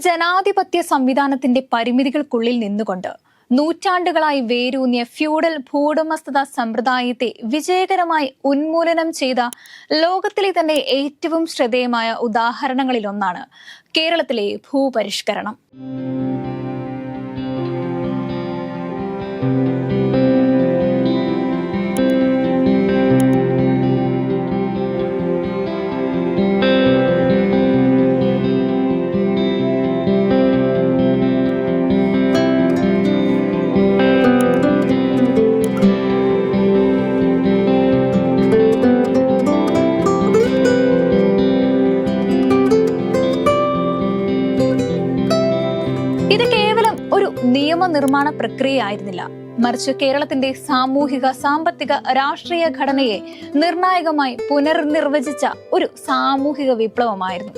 ജനാധിപത്യ സംവിധാനത്തിന്റെ പരിമിതികൾക്കുള്ളിൽ നിന്നുകൊണ്ട് നൂറ്റാണ്ടുകളായി വേരൂന്നിയ ഫ്യൂഡൽ ഭൂവുടമസ്ഥത സമ്പ്രദായത്തെ വിജയകരമായി ഉന്മൂലനം ചെയ്ത ലോകത്തിലെ തന്നെ ഏറ്റവും ശ്രദ്ധേയമായ ഉദാഹരണങ്ങളിലൊന്നാണ് കേരളത്തിലെ ഭൂപരിഷ്കരണം. നിയമനിർമ്മാണ പ്രക്രിയയായിരുന്നില്ല. മറിച്ച് കേരളത്തിന്റെ സാമൂഹിക സാമ്പത്തിക രാഷ്ട്രീയ ഘടനയെ നിർണായകമായി പുനർനിർവചിച്ച ഒരു സാമൂഹിക വിപ്ലവമായിരുന്നു.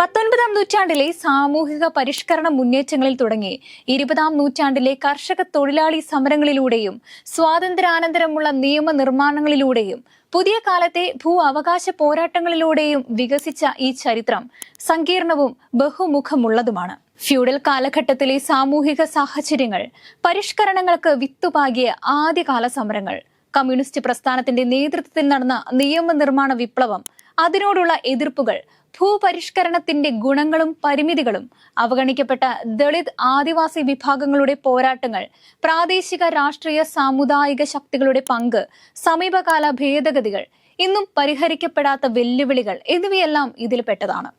പത്തൊൻപതാം നൂറ്റാണ്ടിലെ സാമൂഹിക പരിഷ്കരണ മുന്നേറ്റങ്ങളിൽ തുടങ്ങി ഇരുപതാം നൂറ്റാണ്ടിലെ കർഷക തൊഴിലാളി സമരങ്ങളിലൂടെയും സ്വാതന്ത്ര്യാനന്തരമുള്ള നിയമനിർമ്മാണങ്ങളിലൂടെയും പുതിയ കാലത്തെ ഭൂ അവകാശ പോരാട്ടങ്ങളിലൂടെയും വികസിച്ച ഈ ചരിത്രം സങ്കീർണവും ബഹുമുഖമുള്ളതുമാണ്. ഫ്യൂഡൽ കാലഘട്ടത്തിലെ സാമൂഹിക സാഹചര്യങ്ങൾ പരിഷ്കരണങ്ങൾക്ക് വിത്തുപാകിയ ആദ്യകാല സമരങ്ങൾ കമ്മ്യൂണിസ്റ്റ് പ്രസ്ഥാനത്തിന്റെ നേതൃത്വത്തിൽ നടന്ന നിയമനിർമ്മാണ വിപ്ലവം അതിനോടുള്ള എതിർപ്പുകൾ ഭൂപരിഷ്കരണത്തിന്റെ ഗുണങ്ങളും പരിമിതികളും അവഗണിക്കപ്പെട്ട ദളിത് ആദിവാസി വിഭാഗങ്ങളുടെ പോരാട്ടങ്ങൾ പ്രാദേശിക രാഷ്ട്രീയ സാമുദായിക ശക്തികളുടെ പങ്ക് സമീപകാല ഭേദഗതികൾ ഇന്നും പരിഹരിക്കപ്പെടാത്ത വെല്ലുവിളികൾ എന്നിവയെല്ലാം ഇതിൽപ്പെട്ടതാണ്.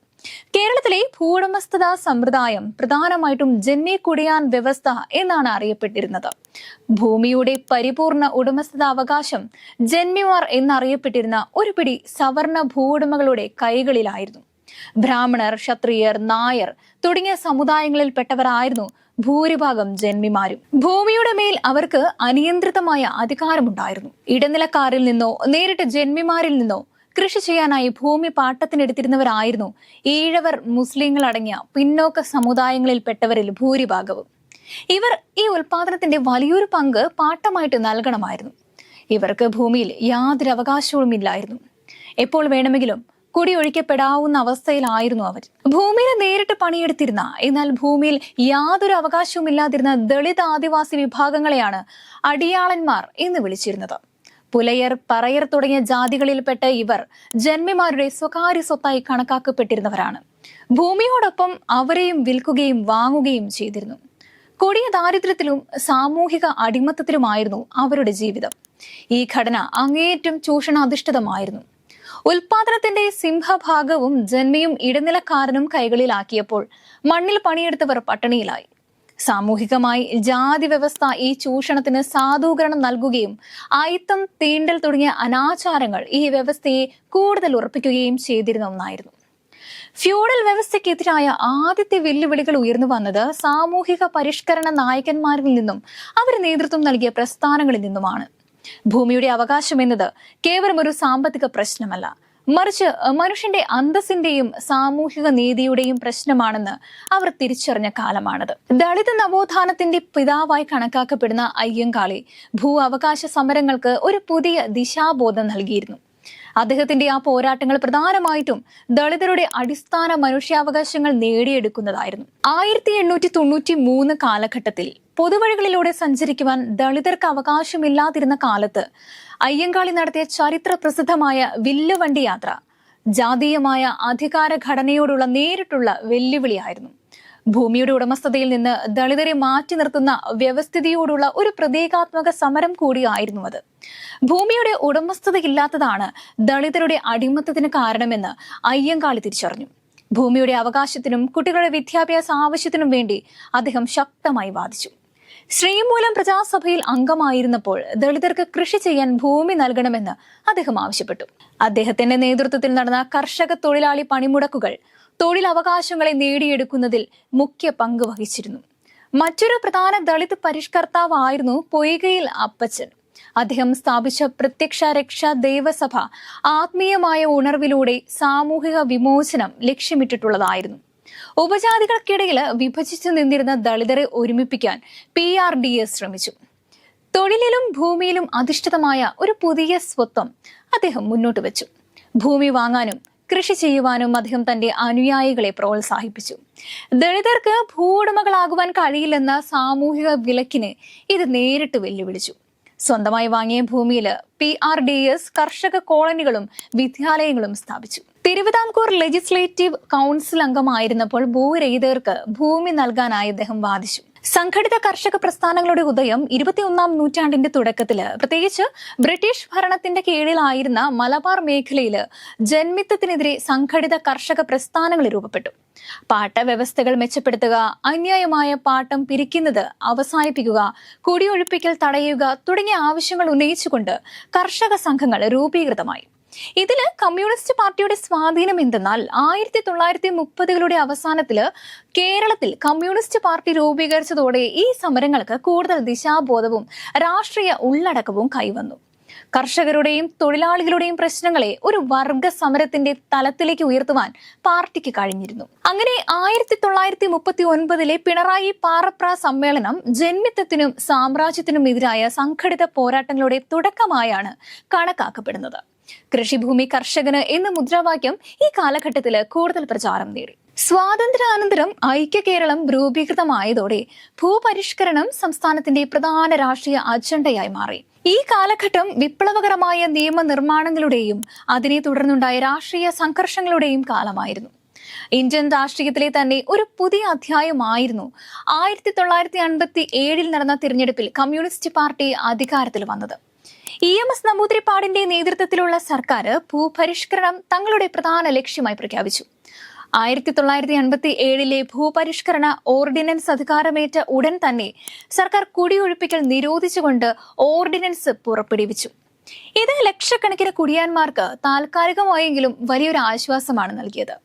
കേരളത്തിലെ ഭൂവുടമസ്ഥത സമ്പ്രദായം പ്രധാനമായിട്ടും ജന്മി കുടിയാൻ വ്യവസ്ഥ എന്നാണ് അറിയപ്പെട്ടിരുന്നത്. ഭൂമിയുടെ പരിപൂർണ ഉടമസ്ഥതാവകാശം ജന്മിമാർ എന്നറിയപ്പെട്ടിരുന്ന ഒരു പിടി സവർണ ഭൂവുടമകളുടെ കൈകളിലായിരുന്നു. ബ്രാഹ്മണർ ക്ഷത്രിയർ നായർ തുടങ്ങിയ സമുദായങ്ങളിൽപ്പെട്ടവരായിരുന്നു ഭൂരിഭാഗം ജന്മിമാരും ഭൂമിയുടെ മേൽ അവർക്ക് അനിയന്ത്രിതമായ അധികാരമുണ്ടായിരുന്നു. ഇടനിലക്കാരിൽ നിന്നോ നേരിട്ട് ജന്മിമാരിൽ നിന്നോ കൃഷി ചെയ്യാനായി ഭൂമി പാട്ടത്തിനെടുത്തിരുന്നവരായിരുന്നു ഈഴവർ മുസ്ലിങ്ങൾ അടങ്ങിയ പിന്നോക്ക സമുദായങ്ങളിൽപ്പെട്ടവരിൽ ഭൂരിഭാഗവും. ഇവർ ഈ ഉൽപാദനത്തിന്റെ വലിയൊരു പങ്ക് പാട്ടമായിട്ട് നൽകണമായിരുന്നു. ഇവർക്ക് ഭൂമിയിൽ യാതൊരു അവകാശവും ഇല്ലായിരുന്നു. എപ്പോൾ വേണമെങ്കിലും കുടിയൊഴിക്കപ്പെടാവുന്ന അവസ്ഥയിലായിരുന്നു അവർ. ഭൂമിയിൽ നേരിട്ട് പണിയെടുത്തിരുന്ന എന്നാൽ ഭൂമിയിൽ യാതൊരു അവകാശവും ഇല്ലാതിരുന്ന ദളിത് ആദിവാസി വിഭാഗങ്ങളെയാണ് അടിയാളന്മാർ എന്ന് വിളിച്ചിരുന്നത്. പുലയർ പറയർ തുടങ്ങിയ ജാതികളിൽപ്പെട്ട ഇവർ ജന്മിമാരുടെ സ്വകാര്യ സ്വത്തായി കണക്കാക്കപ്പെട്ടിരുന്നവരാണ്. ഭൂമിയോടൊപ്പം അവരെയും വിൽക്കുകയും വാങ്ങുകയും ചെയ്തിരുന്നു. കൊടിയ ദാരിദ്ര്യത്തിലും സാമൂഹിക അടിമത്തത്തിലുമായിരുന്നു അവരുടെ ജീവിതം. ഈ ഘടന അങ്ങേയറ്റം ചൂഷണാധിഷ്ഠിതമായിരുന്നു. ഉൽപാദനത്തിന്റെ സിംഹഭാഗവും ജന്മയും ഇടനിലക്കാരനും കൈകളിലാക്കിയപ്പോൾ മണ്ണിൽ പണിയെടുത്തവർ പട്ടിണിയിലായി. സാമൂഹികമായി ജാതി വ്യവസ്ഥ ഈ ചൂഷണത്തിന് സാധൂകരണം നൽകുകയും അയിത്തം തീണ്ടൽ തുടങ്ങിയ അനാചാരങ്ങൾ ഈ വ്യവസ്ഥയെ കൂടുതൽ ഉറപ്പിക്കുകയും ചെയ്തിരുന്ന ഒന്നായിരുന്നു. ഫ്യൂഡൽ വ്യവസ്ഥയ്ക്കെതിരായ ആദ്യത്തെ വെല്ലുവിളികൾ ഉയർന്നു വന്നത് സാമൂഹിക പരിഷ്കരണ നായകന്മാരിൽ നിന്നും അവർ നേതൃത്വം നൽകിയ പ്രസ്ഥാനങ്ങളിൽ നിന്നുമാണ്. ഭൂമിയുടെ അവകാശം എന്നത് കേവലം ഒരു സാമ്പത്തിക പ്രശ്നമല്ല. മറിച്ച് മനുഷ്യന്റെ അന്തസ്സിന്റെയും സാമൂഹിക നീതിയുടെയും പ്രശ്നമാണെന്ന് അവർ തിരിച്ചറിഞ്ഞ കാലമാണത്. ദളിത് നവോത്ഥാനത്തിന്റെ പിതാവായി കണക്കാക്കപ്പെടുന്ന അയ്യങ്കാളി ഭൂ അവകാശ സമരങ്ങൾക്ക് ഒരു പുതിയ ദിശാബോധം നൽകിയിരുന്നു. അദ്ദേഹത്തിന്റെ ആ പോരാട്ടങ്ങൾ പ്രധാനമായിട്ടും ദളിതരുടെ അടിസ്ഥാന മനുഷ്യാവകാശങ്ങൾ നേടിയെടുക്കുന്നതായിരുന്നു. ആയിരത്തി എണ്ണൂറ്റി തൊണ്ണൂറ്റി മൂന്ന് കാലഘട്ടത്തിൽ പൊതുവഴികളിലൂടെ സഞ്ചരിക്കുവാൻ ദളിതർക്ക് അവകാശമില്ലാതിരുന്ന കാലത്ത് അയ്യങ്കാളി നടത്തിയ ചരിത്ര പ്രസിദ്ധമായ വില്ലുവണ്ടി യാത്ര ജാതീയമായ അധികാര ഘടനയോടുള്ള നേരിട്ടുള്ള വെല്ലുവിളിയായിരുന്നു. ഭൂമിയുടെ ഉടമസ്ഥതയിൽ നിന്ന് ദളിതരെ മാറ്റി നിർത്തുന്ന വ്യവസ്ഥിതിയോടുള്ള ഒരു പ്രതീകാത്മക സമരം കൂടിയായിരുന്നു അത്. ഭൂമിയുടെ ഉടമസ്ഥതയില്ലാത്തതാണ് ദളിതരുടെ അടിമത്തത്തിന് കാരണമെന്ന് അയ്യങ്കാളി തിരിച്ചറിഞ്ഞു. ഭൂമിയുടെ അവകാശത്തിനും കുട്ടികളുടെ വിദ്യാഭ്യാസ ആവശ്യത്തിനും വേണ്ടി അദ്ദേഹം ശക്തമായി വാദിച്ചു. ശ്രീമൂലം പ്രജാസഭയിൽ അംഗമായിരുന്നപ്പോൾ ദളിതർക്ക് കൃഷി ചെയ്യാൻ ഭൂമി നൽകണമെന്ന് അദ്ദേഹം ആവശ്യപ്പെട്ടു. അദ്ദേഹത്തിന്റെ നേതൃത്വത്തിൽ നടന്ന കർഷക തൊഴിലാളി പണിമുടക്കുകൾ തൊഴിലവകാശങ്ങളെ നേടിയെടുക്കുന്നതിൽ മുഖ്യ പങ്ക് വഹിച്ചിരുന്നു. മറ്റൊരു പ്രധാന ദളിത് പരിഷ്കർത്താവായിരുന്നു പൊയ്കയിൽ അപ്പച്ചൻ. അദ്ദേഹം സ്ഥാപിച്ച പ്രത്യക്ഷ രക്ഷാ ദേവസഭ ആത്മീയമായ ഉണർവിലൂടെ സാമൂഹിക വിമോചനം ലക്ഷ്യമിട്ടിട്ടുള്ളതായിരുന്നു. ഉപജാതികൾക്കിടയിൽ വിഭജിച്ചു നിന്നിരുന്ന ദളിതരെ ഒരുമിപ്പിക്കാൻ പി ആർ ഡി എസ് ശ്രമിച്ചു. തൊഴിലിലും ഭൂമിയിലും അധിഷ്ഠിതമായ ഒരു പുതിയ സ്വത്വം അദ്ദേഹം മുന്നോട്ട് വെച്ചു. ഭൂമി വാങ്ങാനും കൃഷി ചെയ്യുവാനും അദ്ദേഹം തന്റെ അനുയായികളെ പ്രോത്സാഹിപ്പിച്ചു. ദളിതർക്ക് ഭൂവുടമകളാകുവാൻ കഴിയില്ലെന്ന സാമൂഹിക വിലക്കിന് ഇത് നേരിട്ട് വെല്ലുവിളിച്ചു. സ്വന്തമായി വാങ്ങിയ ഭൂമിയിൽ പി ആർ ഡി എസ് കർഷക കോളനികളും വിദ്യാലയങ്ങളും സ്ഥാപിച്ചു. തിരുവിതാംകൂർ ലെജിസ്ലേറ്റീവ് കൗൺസിൽ അംഗമായിരുന്നപ്പോൾ ഭൂരഹിതർക്ക് ഭൂമി നൽകാനായി അദ്ദേഹം വാദിച്ചു. സംഘടിത കർഷക പ്രസ്ഥാനങ്ങളുടെ ഉദയം ഇരുപത്തിയൊന്നാം നൂറ്റാണ്ടിന്റെ തുടക്കത്തിൽ പ്രത്യേകിച്ച് ബ്രിട്ടീഷ് ഭരണത്തിന്റെ കീഴിലായിരുന്ന മലബാർ മേഖലയിൽ ജന്മിത്തത്തിനെതിരെ സംഘടിത കർഷക പ്രസ്ഥാനങ്ങൾ രൂപപ്പെട്ടു. പാട്ട വ്യവസ്ഥകൾ മെച്ചപ്പെടുത്തുക അന്യായമായ പാട്ടം പിരിക്കുന്നത് അവസാനിപ്പിക്കുക കുടിയൊഴിപ്പിക്കൽ തടയുക തുടങ്ങിയ ആവശ്യങ്ങൾ ഉന്നയിച്ചുകൊണ്ട് കർഷക സംഘങ്ങൾ രൂപീകൃതമായി. ഇതിൽ കമ്മ്യൂണിസ്റ്റ് പാർട്ടിയുടെ സ്വാധീനം എന്തെന്നാൽ ആയിരത്തി തൊള്ളായിരത്തി മുപ്പതുകളുടെ അവസാനത്തിൽ കേരളത്തിൽ കമ്മ്യൂണിസ്റ്റ് പാർട്ടി രൂപീകരിച്ചതോടെ ഈ സമരങ്ങൾക്ക് കൂടുതൽ ദിശാബോധവും രാഷ്ട്രീയ ഉള്ളടക്കവും കൈവന്നു. കർഷകരുടെയും തൊഴിലാളികളുടെയും പ്രശ്നങ്ങളെ ഒരു വർഗ സമരത്തിന്റെ തലത്തിലേക്ക് ഉയർത്തുവാൻ പാർട്ടിക്ക് കഴിഞ്ഞിരുന്നു. അങ്ങനെ ആയിരത്തി തൊള്ളായിരത്തി മുപ്പത്തി ഒൻപതിലെ പിണറായി പാറപ്ര സമ്മേളനം ജന്മിത്വത്തിനും സാമ്രാജ്യത്തിനും എതിരായ സംഘടിത പോരാട്ടങ്ങളുടെ തുടക്കമായാണ് കണക്കാക്കപ്പെടുന്നത്. കൃഷിഭൂമി കർഷകന് എന്ന മുദ്രാവാക്യം ഈ കാലഘട്ടത്തിൽ കൂടുതൽ പ്രചാരം നേടി. സ്വാതന്ത്ര്യാനന്തരം ഐക്യ കേരളം രൂപീകൃതമായതോടെ ഭൂപരിഷ്കരണം സംസ്ഥാനത്തിന്റെ പ്രധാന രാഷ്ട്രീയ അജണ്ടയായി മാറി. ഈ കാലഘട്ടം വിപ്ലവകരമായ നിയമനിർമ്മാണങ്ങളുടെയും അതിനെ തുടർന്നുണ്ടായ രാഷ്ട്രീയ സംഘർഷങ്ങളുടെയും കാലമായിരുന്നു. ഇന്ത്യൻ രാഷ്ട്രീയത്തിലെ തന്നെ ഒരു പുതിയ അധ്യായമായിരുന്നു. ആയിരത്തി തൊള്ളായിരത്തി അൻപത്തി ഏഴിൽ നടന്ന തിരഞ്ഞെടുപ്പിൽ കമ്മ്യൂണിസ്റ്റ് പാർട്ടി അധികാരത്തിൽ വന്നത്. ഇ എം എസ് നമ്പൂതിരിപ്പാടിന്റെ നേതൃത്വത്തിലുള്ള സർക്കാർ ഭൂപരിഷ്കരണം തങ്ങളുടെ പ്രധാന ലക്ഷ്യമായി പ്രഖ്യാപിച്ചു. ആയിരത്തി തൊള്ളായിരത്തി അൻപത്തി ഏഴിലെ ഭൂപരിഷ്കരണ ഓർഡിനൻസ് അധികാരമേറ്റ ഉടൻ തന്നെ സർക്കാർ കുടിയൊഴിപ്പിക്കൽ നിരോധിച്ചുകൊണ്ട് ഓർഡിനൻസ് പുറപ്പെടുവിച്ചു. ഇത് ലക്ഷക്കണക്കിന് കുടിയാന്മാർക്ക് താൽക്കാലികമായെങ്കിലും വലിയൊരു ആശ്വാസമാണ് നൽകിയത്.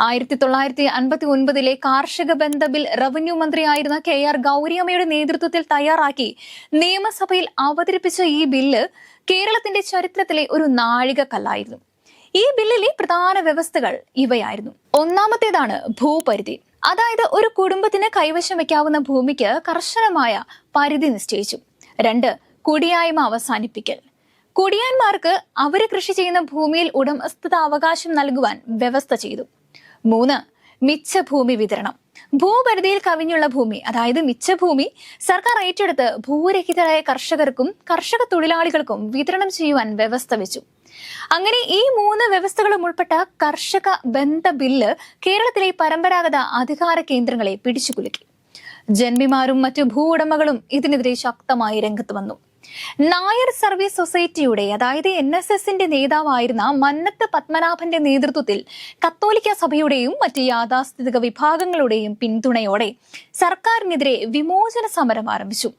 ആയിരത്തി തൊള്ളായിരത്തി അൻപത്തി ഒൻപതിലെ കാർഷിക ബന്ധ ബിൽ റവന്യൂ മന്ത്രിയായിരുന്ന കെ ആർ ഗൗരിയമ്മയുടെ നേതൃത്വത്തിൽ തയ്യാറാക്കി നിയമസഭയിൽ അവതരിപ്പിച്ച ഈ ബില്ല് കേരളത്തിന്റെ ചരിത്രത്തിലെ ഒരു നാഴികക്കല്ലായിരുന്നു. ഈ ബില്ലിലെ പ്രധാന വ്യവസ്ഥകൾ ഇവയായിരുന്നു. ഒന്നാമത്തേതാണ് ഭൂപരിധി. അതായത് ഒരു കുടുംബത്തിന് കൈവശം വെക്കാവുന്ന ഭൂമിക്ക് കർശനമായ പരിധി നിശ്ചയിച്ചു. രണ്ട് കുടിയായ്മ അവസാനിപ്പിക്കൽ. കുടിയാന്മാർക്ക് അവർ കൃഷി ചെയ്യുന്ന ഭൂമിയിൽ ഉടമസ്ഥത അവകാശം നൽകുവാൻ വ്യവസ്ഥ ചെയ്തു. മൂന്ന് മിച്ചഭൂമി വിതരണം. ഭൂപരിധിയിൽ കവിഞ്ഞുള്ള ഭൂമി അതായത് മിച്ചഭൂമി സർക്കാർ ഏറ്റെടുത്ത് ഭൂരഹിതരായ കർഷകർക്കും കർഷക തൊഴിലാളികൾക്കും വിതരണം ചെയ്യുവാൻ വ്യവസ്ഥ വെച്ചു. അങ്ങനെ ഈ മൂന്ന് വ്യവസ്ഥകളും ഉൾപ്പെട്ട കർഷക ബന്ധ ബില്ല് കേരളത്തിലെ പരമ്പരാഗത അധികാര കേന്ദ്രങ്ങളെ പിടിച്ചുകുലുക്കി. ജന്മിമാരും മറ്റു ഭൂ ഉടമകളും ഇതിനെതിരെ ശക്തമായി രംഗത്ത് വന്നു. നായർ സർവീസ് സൊസൈറ്റിയുടെ അതായത് എൻ എസ് എസിന്റെ നേതാവായിരുന്ന മന്നത്ത് പത്മനാഭന്റെ നേതൃത്വത്തിൽ കത്തോലിക്ക സഭയുടെയും മറ്റ് യാഥാസ്ഥിതിക വിഭാഗങ്ങളുടെയും പിന്തുണയോടെ സർക്കാരിനെതിരെ വിമോചന സമരം ആരംഭിച്ചു.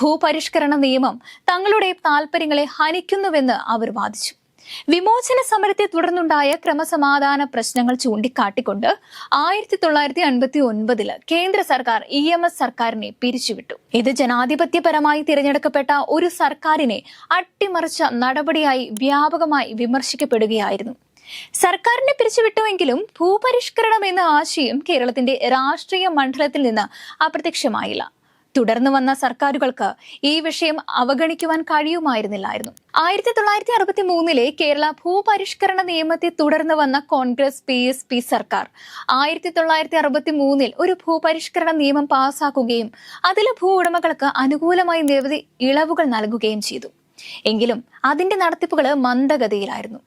ഭൂപരിഷ്കരണ നിയമം തങ്ങളുടെ താൽപര്യങ്ങളെ ഹനിക്കുന്നുവെന്ന് അവർ വാദിച്ചു. വിമോചന സമരത്തെ തുടർന്നുണ്ടായ ക്രമസമാധാന പ്രശ്നങ്ങൾ ചൂണ്ടിക്കാട്ടിക്കൊണ്ട് ആയിരത്തി തൊള്ളായിരത്തി അൻപത്തി ഒൻപതിൽ കേന്ദ്ര സർക്കാർ ഇ എം എസ് സർക്കാരിനെ പിരിച്ചുവിട്ടു. ഇത് ജനാധിപത്യപരമായി തിരഞ്ഞെടുക്കപ്പെട്ട ഒരു സർക്കാരിനെ അട്ടിമറിച്ച നടപടിയായി വ്യാപകമായി വിമർശിക്കപ്പെടുകയായിരുന്നു. സർക്കാരിനെ പിരിച്ചുവിട്ടുവെങ്കിലും ഭൂപരിഷ്കരണം എന്ന ആശയം കേരളത്തിന്റെ രാഷ്ട്രീയ മണ്ഡലത്തിൽ നിന്ന് അപ്രത്യക്ഷമായില്ല. തുടർന്നു വന്ന സർക്കാരുകൾക്ക് ഈ വിഷയം അവഗണിക്കുവാൻ കഴിയുമായിരുന്നില്ലായിരുന്നു. ആയിരത്തി തൊള്ളായിരത്തി അറുപത്തി മൂന്നിലെ കേരള ഭൂപരിഷ്കരണ നിയമത്തെ തുടർന്ന് വന്ന കോൺഗ്രസ് പി എസ് പി സർക്കാർ ആയിരത്തി തൊള്ളായിരത്തി അറുപത്തി മൂന്നിൽ ഒരു ഭൂപരിഷ്കരണ നിയമം പാസാക്കുകയും അതിലെ ഭൂ ഉടമകൾക്ക് അനുകൂലമായി നിരവധി ഇളവുകൾ നൽകുകയും ചെയ്തു. എങ്കിലും അതിന്റെ നടത്തിപ്പുകൾ മന്ദഗതിയിലായിരുന്നു.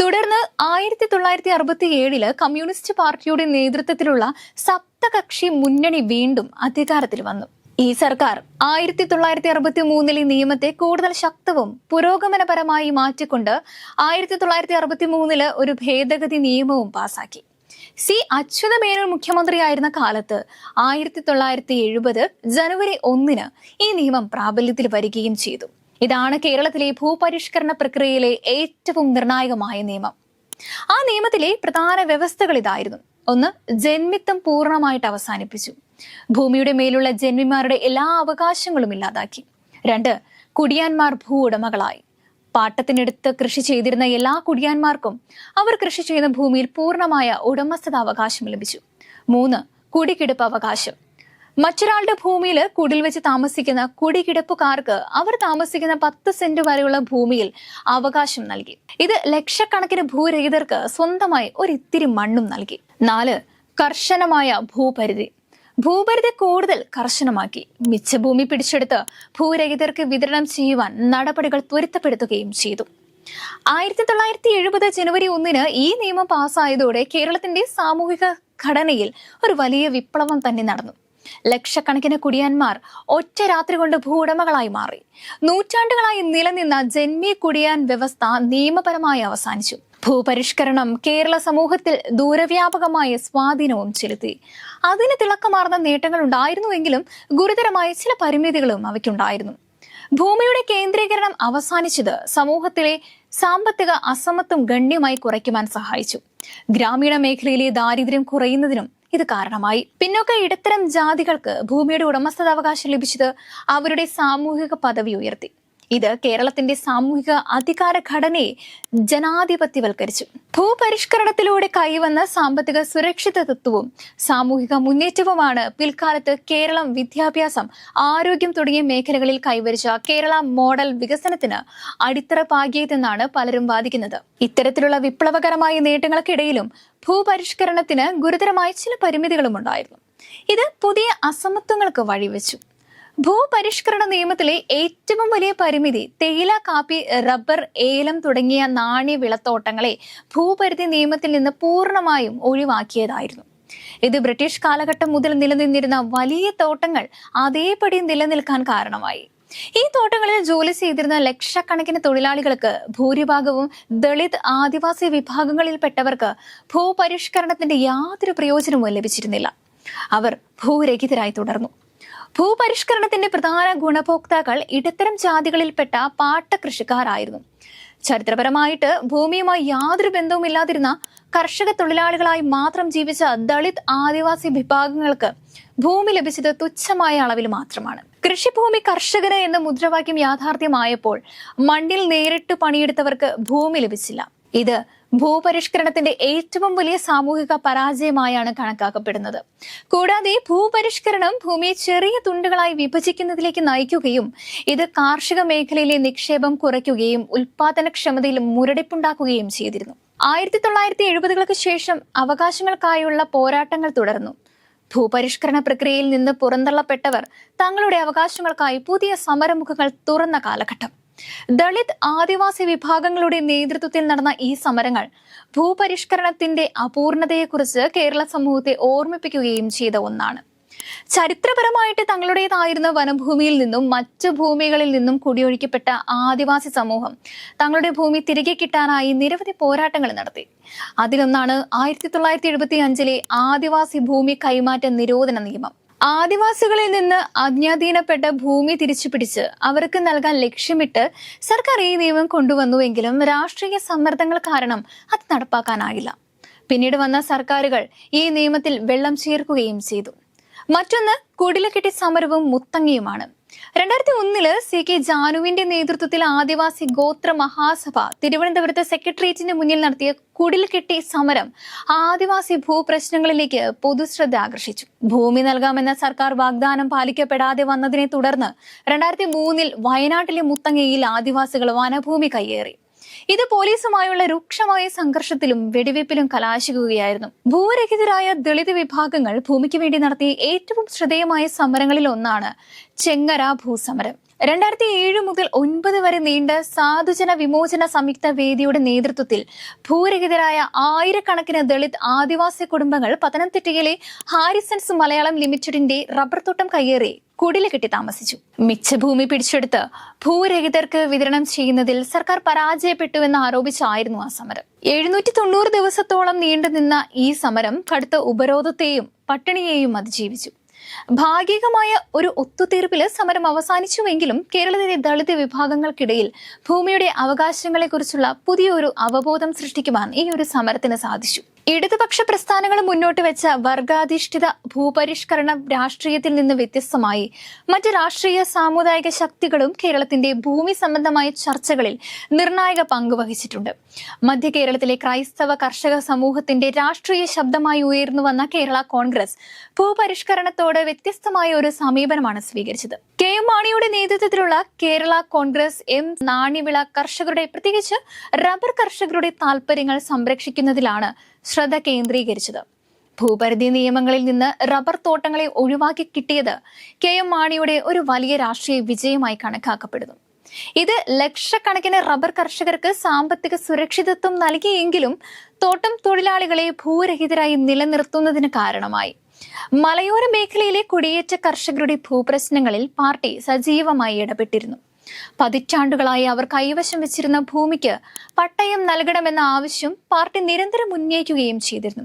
തുടർന്ന് ആയിരത്തി തൊള്ളായിരത്തി അറുപത്തി ഏഴിൽ കമ്മ്യൂണിസ്റ്റ് പാർട്ടിയുടെ നേതൃത്വത്തിലുള്ള സപ്തകക്ഷി മുന്നണി വീണ്ടും അധികാരത്തിൽ വന്നു. ഈ സർക്കാർ ആയിരത്തി തൊള്ളായിരത്തി അറുപത്തി മൂന്നിലെ നിയമത്തെ കൂടുതൽ ശക്തവും പുരോഗമനപരമായി മാറ്റിക്കൊണ്ട് ആയിരത്തി തൊള്ളായിരത്തി അറുപത്തി മൂന്നിൽ ഒരു ഭേദഗതി നിയമവും പാസാക്കി. സി അച്യുതമേനോൻ മുഖ്യമന്ത്രിയായിരുന്ന കാലത്ത് ആയിരത്തി തൊള്ളായിരത്തി എഴുപത് ജനുവരി ഒന്നിന് ഈ നിയമം പ്രാബല്യത്തിൽ വരികയും ചെയ്തു. ഇതാണ് കേരളത്തിലെ ഭൂപരിഷ്കരണ പ്രക്രിയയിലെ ഏറ്റവും നിർണായകമായ നിയമം. ആ നിയമത്തിലെ പ്രധാന വ്യവസ്ഥകൾ ഇതായിരുന്നു. ഒന്ന് ജന്മിത്തം പൂർണമായിട്ട് അവസാനിപ്പിച്ചു. ഭൂമിയുടെ മേലുള്ള ജന്മിമാരുടെ എല്ലാ അവകാശങ്ങളും ഇല്ലാതാക്കി. രണ്ട് കുടിയാന്മാർ ഭൂ ഉടമകളായി പാട്ടത്തിനെടുത്ത് കൃഷി ചെയ്തിരുന്ന എല്ലാ കുടിയാന്മാർക്കും അവർ കൃഷി ചെയ്യുന്ന ഭൂമിയിൽ പൂർണമായ ഉടമസ്ഥത അവകാശം ലഭിച്ചു. മൂന്ന് കുടികിടപ്പ് അവകാശം. മറ്റൊരാളുടെ ഭൂമിയിൽ കുടിൽ വെച്ച് താമസിക്കുന്ന കുടികിടപ്പുകാർക്ക് അവർ താമസിക്കുന്ന പത്ത് സെന്റ് വരെയുള്ള ഭൂമിയിൽ അവകാശം നൽകി. ഇത് ലക്ഷക്കണക്കിന് ഭൂരഹിതർക്ക് സ്വന്തമായി ഒരിത്തിരി മണ്ണും നൽകി. നാല് കർശനമായ ഭൂപരിധി. ഭൂപരിധി കൂടുതൽ കർശനമാക്കി. മിച്ചഭൂമി പിടിച്ചെടുത്ത് ഭൂരഹിതർക്ക് വിതരണം ചെയ്യുവാൻ നടപടികൾ ത്വരിതപ്പെടുത്തുകയും ചെയ്തു. ആയിരത്തി തൊള്ളായിരത്തി എഴുപത് ജനുവരി ഒന്നിന് ഈ നിയമം പാസ്സായതോടെ കേരളത്തിന്റെ സാമൂഹിക ഘടനയിൽ ഒരു വലിയ വിപ്ലവം തന്നെ നടന്നു. ലക്ഷക്കണക്കിന് കുടിയാന്മാർ ഒറ്റ രാത്രി കൊണ്ട് ഭൂവുടമകളായി മാറി. നൂറ്റാണ്ടുകളായി നിലനിന്ന ജന്മി കുടിയാൻ വ്യവസ്ഥ നിയമപരമായി അവസാനിച്ചു. ഭൂപരിഷ്കരണം കേരള സമൂഹത്തിൽ ദൂരവ്യാപകമായ സ്വാധീനവും ചെലുത്തി. അതിന് തിളക്കമാർന്ന നേട്ടങ്ങൾ ഉണ്ടായിരുന്നുവെങ്കിലും ഗുരുതരമായ ചില പരിമിതികളും അവയ്ക്കുണ്ടായിരുന്നു. ഭൂമിയുടെ കേന്ദ്രീകരണം അവസാനിച്ചത് സമൂഹത്തിലെ സാമ്പത്തിക അസമത്വം ഗണ്യമായി കുറയ്ക്കുവാൻ സഹായിച്ചു. ഗ്രാമീണ മേഖലയിലെ ദാരിദ്ര്യം കുറയുന്നതിനും ഇത് കാരണമായി. പിന്നോക്ക ഇടത്തരം ജാതികൾക്ക് ഭൂമിയുടെ ഉടമസ്ഥതാവകാശം ലഭിച്ചത് അവരുടെ സാമൂഹിക പദവി ഉയർത്തി. ഇത് കേരളത്തിന്റെ സാമൂഹിക അധികാര ഘടനയെ ജനാധിപത്യവൽക്കരിച്ചു. ഭൂപരിഷ്കരണത്തിലൂടെ കൈവന്ന സാമ്പത്തിക സുരക്ഷിതത്വവും സാമൂഹിക മുന്നേറ്റവുമാണ് പിൽക്കാലത്ത് കേരളം വിദ്യാഭ്യാസം ആരോഗ്യം തുടങ്ങിയ മേഖലകളിൽ കൈവരിച്ച കേരള മോഡൽ വികസനത്തിന് അടിത്തറ പാകിയതെന്നാണ് പലരും വാദിക്കുന്നത്. ഇത്തരത്തിലുള്ള വിപ്ലവകരമായ നേട്ടങ്ങൾക്കിടയിലും ഭൂപരിഷ്കരണത്തിന് ഗുരുതരമായ ചില പരിമിതികളും ഉണ്ടായിരുന്നു ഇത് പുതിയ അസമത്വങ്ങൾക്ക് വഴിവെച്ചു. ഭൂപരിഷ്കരണ നിയമത്തിലെ ഏറ്റവും വലിയ പരിമിതി തേയില കാപ്പി റബ്ബർ ഏലം തുടങ്ങിയ നാണ്യ വിളത്തോട്ടങ്ങളെ ഭൂപരിധി നിയമത്തിൽ നിന്ന് പൂർണമായും ഒഴിവാക്കിയതായിരുന്നു. ഇത് ബ്രിട്ടീഷ് കാലഘട്ടം മുതൽ നിലനിന്നിരുന്ന വലിയ തോട്ടങ്ങൾ അതേപടി നിലനിൽക്കാൻ കാരണമായി. ഈ തോട്ടങ്ങളിൽ ജോലി ചെയ്തിരുന്ന ലക്ഷക്കണക്കിന് തൊഴിലാളികൾക്ക് ഭൂരിഭാഗവും ദളിത് ആദിവാസി വിഭാഗങ്ങളിൽപ്പെട്ടവർക്ക് ഭൂപരിഷ്കരണത്തിന്റെ യാതൊരു പ്രയോജനവും ലഭിച്ചിരുന്നില്ല. അവർ ഭൂരഹിതരായി തുടർന്നു. ഭൂപരിഷ്കരണത്തിന്റെ പ്രധാന ഗുണഭോക്താക്കൾ ഇടത്തരം ജാതികളിൽപ്പെട്ട പാട്ട കൃഷിക്കാരായിരുന്നു ചരിത്രപരമായിട്ട് ഭൂമിയുമായി യാതൊരു ബന്ധവുമില്ലാതിരുന്ന കർഷക തൊഴിലാളികളായി മാത്രം ജീവിച്ച ദളിത് ആദിവാസി വിഭാഗങ്ങൾക്ക് ഭൂമി ലഭിച്ചത് തുച്ഛമായ അളവിൽ മാത്രമാണ്. കൃഷിഭൂമി കർഷകന് എന്ന മുദ്രാവാക്യം യാഥാർത്ഥ്യമായപ്പോൾ മണ്ണിൽ നേരിട്ട് പണിയെടുത്തവർക്ക് ഭൂമി ലഭിച്ചില്ല. ഇത് ഭൂപരിഷ്കരണത്തിന്റെ ഏറ്റവും വലിയ സാമൂഹിക പരാജയമായാണ് കണക്കാക്കപ്പെടുന്നത്. കൂടാതെ ഭൂപരിഷ്കരണം ഭൂമിയെ ചെറിയ തുണ്ടുകളായി വിഭജിക്കുന്നതിലേക്ക് നയിക്കുകയും ഇത് കാർഷിക മേഖലയിലെ നിക്ഷേപം കുറയ്ക്കുകയും ഉൽപാദനക്ഷമതയിൽ മുരടിപ്പുണ്ടാക്കുകയും ചെയ്തിരുന്നു. ആയിരത്തി തൊള്ളായിരത്തി എഴുപതുകൾക്ക് ശേഷം അവകാശങ്ങൾക്കായുള്ള പോരാട്ടങ്ങൾ തുടർന്നു. ഭൂപരിഷ്കരണ പ്രക്രിയയിൽ നിന്ന് പുറന്തള്ളപ്പെട്ടവർ തങ്ങളുടെ അവകാശങ്ങൾക്കായി പുതിയ സമരമുഖങ്ങൾ തുറന്ന കാലഘട്ടം. ദളിത് ആദിവാസി വിഭാഗങ്ങളുടെ നേതൃത്വത്തിൽ നടന്ന ഈ സമരങ്ങൾ ഭൂപരിഷ്കരണത്തിന്റെ അപൂർണതയെക്കുറിച്ച് കേരള സമൂഹത്തെ ഓർമ്മിപ്പിക്കുകയും ചെയ്ത ഒന്നാണ്. ചരിത്രപരമായിട്ട് തങ്ങളുടേതായിരുന്ന വനഭൂമിയിൽ നിന്നും മറ്റു ഭൂമികളിൽ നിന്നും കുടിയൊഴിക്കപ്പെട്ട ആദിവാസി സമൂഹം തങ്ങളുടെ ഭൂമി തിരികെ കിട്ടാനായി നിരവധി പോരാട്ടങ്ങൾ നടത്തി. അതിലൊന്നാണ് ആയിരത്തി തൊള്ളായിരത്തി എഴുപത്തി അഞ്ചിലെ ആദിവാസി ഭൂമി കൈമാറ്റ നിരോധന നിയമം. ആദിവാസികളിൽ നിന്ന് അജ്ഞാധീനപ്പെട്ട ഭൂമി തിരിച്ചുപിടിച്ച് അവർക്ക് നൽകാൻ ലക്ഷ്യമിട്ട് സർക്കാർ ഈ നിയമം കൊണ്ടുവന്നുവെങ്കിലും രാഷ്ട്രീയ സമ്മർദ്ദങ്ങൾ കാരണം അത് നടപ്പാക്കാനായില്ല. പിന്നീട് വന്ന സർക്കാരുകൾ ഈ നിയമത്തിൽ വെള്ളം ചേർക്കുകയും ചെയ്തു. മറ്റൊന്ന് കുടിലക്കെട്ടി സമരവും മുത്തങ്ങിയുമാണ്. രണ്ടായിരത്തി ഒന്നിൽ സി കെ ജാനുവിന്റെ നേതൃത്വത്തിൽ ആദിവാസി ഗോത്ര മഹാസഭ തിരുവനന്തപുരത്ത് സെക്രട്ടേറിയറ്റിന് മുന്നിൽ നടത്തിയ കുടിൽകെട്ടി സമരം ആദിവാസി ഭൂപ്രശ്നങ്ങളിലേക്ക് പൊതുശ്രദ്ധ ആകർഷിച്ചു. ഭൂമി നൽകാമെന്ന സർക്കാർ വാഗ്ദാനം പാലിക്കപ്പെടാതെ വന്നതിനെ തുടർന്ന് രണ്ടായിരത്തി മൂന്നിൽ വയനാട്ടിലെ മുത്തങ്ങയിൽ ആദിവാസികൾ വനഭൂമി കയ്യേറി. ഇത് പോലീസുമായുള്ള രൂക്ഷമായ സംഘർഷത്തിലും വെടിവെപ്പിലും കലാശിക്കുകയായിരുന്നു. ഭൂരഹിതരായ ദളിത് വിഭാഗങ്ങൾ ഭൂമിക്ക് വേണ്ടി നടത്തിയ ഏറ്റവും ശ്രദ്ധേയമായ സമരങ്ങളിൽ ഒന്നാണ് ചെങ്ങര ഭൂസമരം. രണ്ടായിരത്തി ഏഴ് മുതൽ ഒൻപത് വരെ നീണ്ട സാധുജന വിമോചന സംയുക്ത വേദിയുടെ നേതൃത്വത്തിൽ ഭൂരഹിതരായ ആയിരക്കണക്കിന് ദളിത് ആദിവാസി കുടുംബങ്ങൾ പത്തനംതിട്ടയിലെ ഹാരിസൺസ് മലയാളം ലിമിറ്റഡിന്റെ റബ്ബർ തോട്ടം കയ്യേറി കുടിൽ കെട്ടി താമസിച്ചു. മിച്ചഭൂമി പിടിച്ചെടുത്ത് ഭൂരഹിതർക്ക് വിതരണം ചെയ്യുന്നതിൽ സർക്കാർ പരാജയപ്പെട്ടുവെന്ന് ആരോപിച്ചായിരുന്നു ആ സമരം. എഴുന്നൂറ്റി തൊണ്ണൂറ് ദിവസത്തോളം നീണ്ടുനിന്ന ഈ സമരം കടുത്ത ഉപരോധത്തെയും പട്ടിണിയെയും അതിജീവിച്ചു. ഭാഗികമായ ഒരു ഒത്തുതീർപ്പിൽ സമരം അവസാനിച്ചുവെങ്കിലും കേരളത്തിലെ ദളിത് വിഭാഗങ്ങൾക്കിടയിൽ ഭൂമിയുടെ അവകാശങ്ങളെക്കുറിച്ചുള്ള പുതിയൊരു അവബോധം സൃഷ്ടിക്കുവാൻ ഈ ഒരു സമരത്തിന് സാധിച്ചു. ഇടതുപക്ഷ പ്രസ്ഥാനങ്ങൾ മുന്നോട്ട് വെച്ച വർഗാധിഷ്ഠിത ഭൂപരിഷ്കരണം രാഷ്ട്രീയത്തിൽ നിന്ന് വ്യത്യസ്തമായി. മറ്റ് രാഷ്ട്രീയ സാമുദായിക ശക്തികളും കേരളത്തിന്റെ ഭൂമി സംബന്ധമായ ചർച്ചകളിൽ നിർണായക പങ്ക് വഹിച്ചിട്ടുണ്ട്. മധ്യ കേരളത്തിലെ ക്രൈസ്തവ കർഷക സമൂഹത്തിന്റെ രാഷ്ട്രീയ ശബ്ദമായി ഉയർന്നു വന്ന കേരള കോൺഗ്രസ് ഭൂപരിഷ്കരണത്തോട് വ്യത്യസ്തമായ ഒരു സമീപനമാണ് സ്വീകരിച്ചത്. കെ എം മാണിയുടെ നേതൃത്വത്തിലുള്ള കേരള കോൺഗ്രസ് എം നാണിവിള കർഷകരുടെ പ്രത്യേകിച്ച് റബ്ബർ കർഷകരുടെ താൽപര്യങ്ങൾ സംരക്ഷിക്കുന്നതിലാണ് ശ്രദ്ധ കേന്ദ്രീകരിച്ചത്. ഭൂപരിധി നിയമങ്ങളിൽ നിന്ന് റബ്ബർ തോട്ടങ്ങളെ ഒഴിവാക്കി കിട്ടിയത് കെ എം മാണിയുടെ ഒരു വലിയ രാഷ്ട്രീയ വിജയമായി കണക്കാക്കപ്പെടുന്നു. ഇത് ലക്ഷക്കണക്കിന് റബ്ബർ കർഷകർക്ക് സാമ്പത്തിക സുരക്ഷിതത്വം നൽകിയെങ്കിലും തോട്ടം തൊഴിലാളികളെ ഭൂരഹിതരായി നിലനിർത്തുന്നതിന് കാരണമായി. മലയോര മേഖലയിലെ കുടിയേറ്റ കർഷകരുടെ ഭൂപ്രശ്നങ്ങളിൽ പാർട്ടി സജീവമായി ഇടപെട്ടിരുന്നു. പതിറ്റാണ്ടുകളായി അവർ കൈവശം വെച്ചിരുന്ന ഭൂമിക്ക് പട്ടയം നൽകണമെന്ന ആവശ്യം പാർട്ടി നിരന്തരം ഉന്നയിക്കുകയും ചെയ്തിരുന്നു.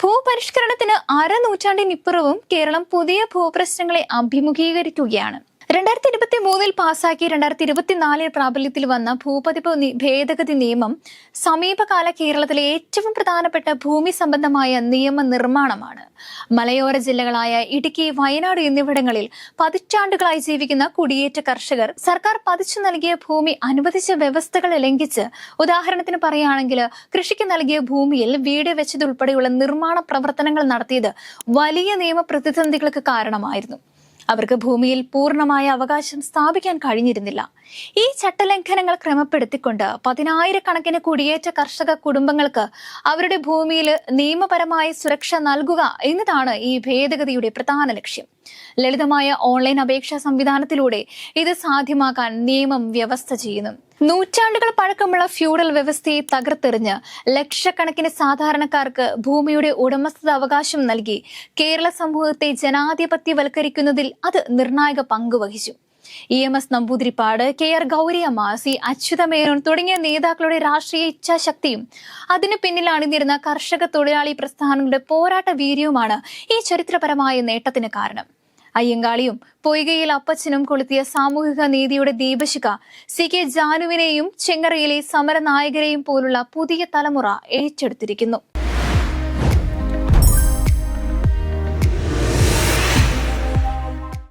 ഭൂപരിഷ്കരണത്തിന് അരനൂറ്റാണ്ടിനിപ്പുറവും കേരളം പുതിയ ഭൂപ്രശ്നങ്ങളെ അഭിമുഖീകരിക്കുകയാണ്. രണ്ടായിരത്തി ഇരുപത്തി മൂന്നിൽ പാസാക്കി രണ്ടായിരത്തി ഇരുപത്തിനാലിൽ പ്രാബല്യത്തിൽ വന്ന ഭൂപതിപ്പ് ഭേദഗതി നിയമം സമീപകാല കേരളത്തിലെ ഏറ്റവും പ്രധാനപ്പെട്ട ഭൂമി സംബന്ധമായ നിയമ നിർമ്മാണമാണ് മലയോര ജില്ലകളായ ഇടുക്കി വയനാട് എന്നിവിടങ്ങളിൽ പതിറ്റാണ്ടുകളായി ജീവിക്കുന്ന കുടിയേറ്റ കർഷകർ സർക്കാർ പതിച്ചു നൽകിയ ഭൂമി അനുവദിച്ച വ്യവസ്ഥകൾ ലംഘിച്ച് ഉദാഹരണത്തിന് പറയുകയാണെങ്കിൽ കൃഷിക്ക് നൽകിയ ഭൂമിയിൽ വീട് വെച്ചതുൾപ്പെടെയുള്ള നിർമ്മാണ പ്രവർത്തനങ്ങൾ നടത്തിയത് വലിയ നിയമ പ്രതിസന്ധികൾക്ക് കാരണമായിരുന്നു. അവർക്ക് ഭൂമിയിൽ പൂർണമായ അവകാശം സ്ഥാപിക്കാൻ കഴിഞ്ഞിരുന്നില്ല. ഈ ചട്ടലംഘനങ്ങൾ ക്രമപ്പെടുത്തിക്കൊണ്ട് പതിനായിരക്കണക്കിന് കുടിയേറ്റ കർഷക കുടുംബങ്ങൾക്ക് അവരുടെ ഭൂമിയിൽ നിയമപരമായ സുരക്ഷ നൽകുക എന്നതാണ് ഈ ഭേദഗതിയുടെ പ്രധാന ലക്ഷ്യം. ലളിതമായ ഓൺലൈൻ അപേക്ഷാ സംവിധാനത്തിലൂടെ ഇത് സാധ്യമാക്കാൻ നിയമം വ്യവസ്ഥ ചെയ്യുന്നു. നൂറ്റാണ്ടുകൾ പഴക്കമുള്ള ഫ്യൂഡൽ വ്യവസ്ഥയെ തകർത്തെറിഞ്ഞ് ലക്ഷക്കണക്കിന് സാധാരണക്കാർക്ക് ഭൂമിയുടെ ഉടമസ്ഥത അവകാശം നൽകി കേരള സമൂഹത്തെ ജനാധിപത്യവൽക്കരിക്കുന്നതിൽ അത് നിർണായക പങ്ക് വഹിച്ചു. E M S Namboodiripad K R Gouriyamma C Achuthamenon തുടങ്ങിയ നേതാക്കളുടെ രാഷ്ട്രീയ ഇച്ഛാശക്തിയും അതിനു പിന്നിൽ അണിനിരുന്ന കർഷക തൊഴിലാളി പ്രസ്ഥാനങ്ങളുടെ പോരാട്ട വീര്യവുമാണ് ഈ ചരിത്രപരമായ നേട്ടത്തിന് കാരണം. അയ്യങ്കാളിയും പൊയ്കയിൽ അപ്പച്ചനും കൊളുത്തിയ സാമൂഹിക നീതിയുടെ ദീപശിഖ സി കെ ജാനുവിനെയും ചെങ്ങറയിലെ സമരനായകരെയും പോലുള്ള പുതിയ തലമുറ ഏറ്റെടുത്തിരിക്കുന്നു.